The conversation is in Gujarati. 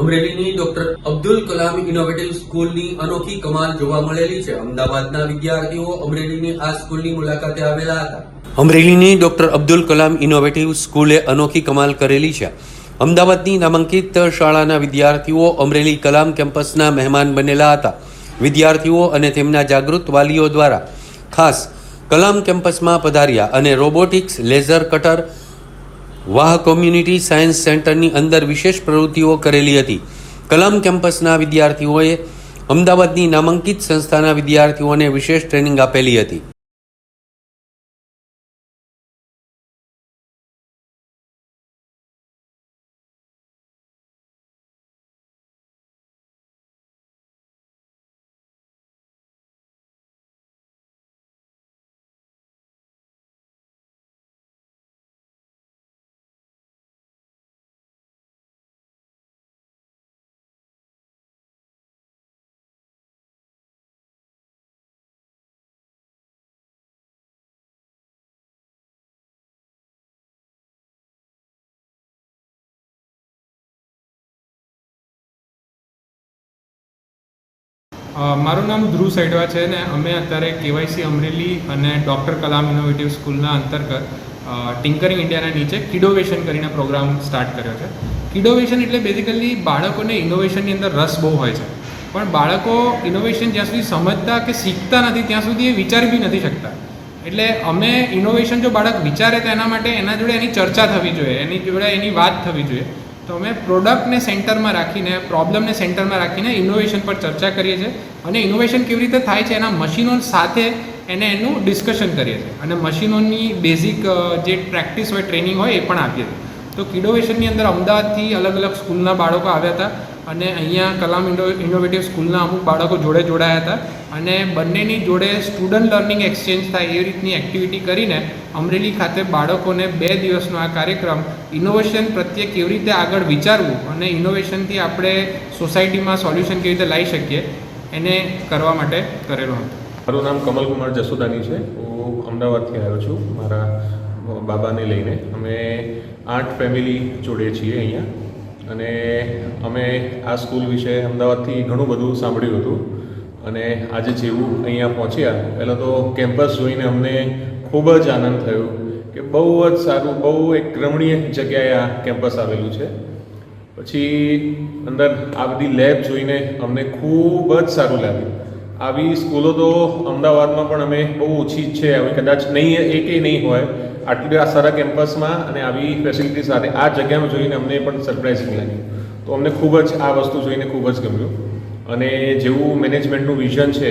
અમરેલીની ડોક્ટર અબ્દુલ કલામ ઇનોવેટિવ સ્કૂલની અનોખી કમાલ જોવા મળેલી છે. અમદાવાદના વિદ્યાર્થીઓ અમરેલીની આ સ્કૂલની મુલાકાતે આવેલા હતા. અમરેલીની ડોક્ટર અબ્દુલ કલામ ઇનોવેટિવ સ્કૂલે અનોખી કમાલ કરેલી છે. અમદાવાદની નામાંકિત શાળાના વિદ્યાર્થીઓ અમરેલી કલામ કેમ્પસના મહેમાન બનેલા હતા. વિદ્યાર્થીઓ અને તેમના જાગૃત વાલીઓ દ્વારા ખાસ કલામ કેમ્પસમાં પધાર્યા અને રોબોટિક્સ, લેઝર કટર વાહ કોમ્યુનિટી સાયન્સ સેન્ટરની અંદર વિશેષ પ્રવૃત્તિઓ કરેલી હતી. કલામ કેમ્પસના વિદ્યાર્થીઓએ અમદાવાદની નામાંકિત સંસ્થાના વિદ્યાર્થીઓને વિશેષ ટ્રેનિંગ આપેલી હતી. મારું નામ ધ્રુવ સૈડવા છે ને અમે અત્યારે કેવાયસી અમરેલી અને ડૉક્ટર કલામ ઇનોવેટિવ સ્કૂલના અંતર્ગત ટિંકરિંગ ઇન્ડિયાના નીચે કિડોવેશન કરીને પ્રોગ્રામ સ્ટાર્ટ કર્યો છે. કિડોવેશન એટલે બેઝિકલી બાળકોને ઇનોવેશનની અંદર રસ બહુ હોય છે. પણ બાળકો ઇનોવેશન જ્યાં સુધી સમજતા કે શીખતા નથી, ત્યાં સુધી એ વિચારી બી નથી શકતા. એટલે અમે ઇનોવેશન જો બાળક વિચારે તો એના માટે એના જોડે એની ચર્ચા થવી જોઈએ, એની જોડે એની વાત થવી જોઈએ. તો અમે પ્રોડક્ટને સેન્ટરમાં રાખીને, પ્રોબ્લેમને સેન્ટરમાં રાખીને ઇનોવેશન પર ચર્ચા કરીએ છીએ અને ઇનોવેશન કેવી રીતે થાય છે એના મશીનો સાથે એને એનું ડિસ્કશન કરીએ છીએ. અને મશીનોની બેઝિક જે પ્રેક્ટિસ હોય ટ્રેનિંગ હોય, એ પણ આપીએ છીએ. તો કિડોવેશનની અંદર અમદાવાદથી અલગ અલગ સ્કૂલના બાળકો આવ્યા હતા અને અહીંયા કલામ ઇન્ડો ઇનોવેટિવ સ્કૂલના અમુક બાળકો જોડે જોડાયા હતા. અને બંનેની જોડે સ્ટુડન્ટ લર્નિંગ એક્સચેન્જ થાય એ રીતની એક્ટિવિટી કરીને અમરેલી ખાતે બાળકોને બે દિવસનો આ કાર્યક્રમ ઇનોવેશન પ્રત્યે કેવી રીતે આગળ વિચારવું અને ઇનોવેશનથી આપણે સોસાયટીમાં સોલ્યુશન કેવી રીતે લાવી શકીએ એને કરવા માટે કરેલો હતો. મારું નામ કમલકુમાર જસોદાની છે. હું અમદાવાદથી આવ્યો છું. મારા બાબાને લઈને અમે આઠ ફેમિલી જોડે છીએ અહીંયા. અને અમે આ સ્કૂલ વિશે અમદાવાદથી ઘણું બધું સાંભળ્યું હતું. અને આજે જેવું અહીંયા પહોંચ્યા, પહેલાં તો કેમ્પસ જોઈને અમને ખૂબ જ આનંદ થયો કે બહુ જ સારું, બહુ એક રમણીય જગ્યાએ આ કેમ્પસ આવેલું છે. પછી અંદર આ બધી લેબ જોઈને અમને ખૂબ જ સારું લાગ્યું. આવી સ્કૂલો તો અમદાવાદમાં પણ અમે બહુ ઓછી છે, હવે કદાચ નહીં એકેય નહીં હોય, આટલી આ સારા કેમ્પસમાં અને આવી ફેસિલિટી સાથે આ જગ્યામાં જોઈને અમને પણ સરપ્રાઇઝિંગ લાગ્યું. તો અમને ખૂબ જ આ વસ્તુ જોઈને ખૂબ જ ગમ્યું. અને જેવું મેનેજમેન્ટનું વિઝન છે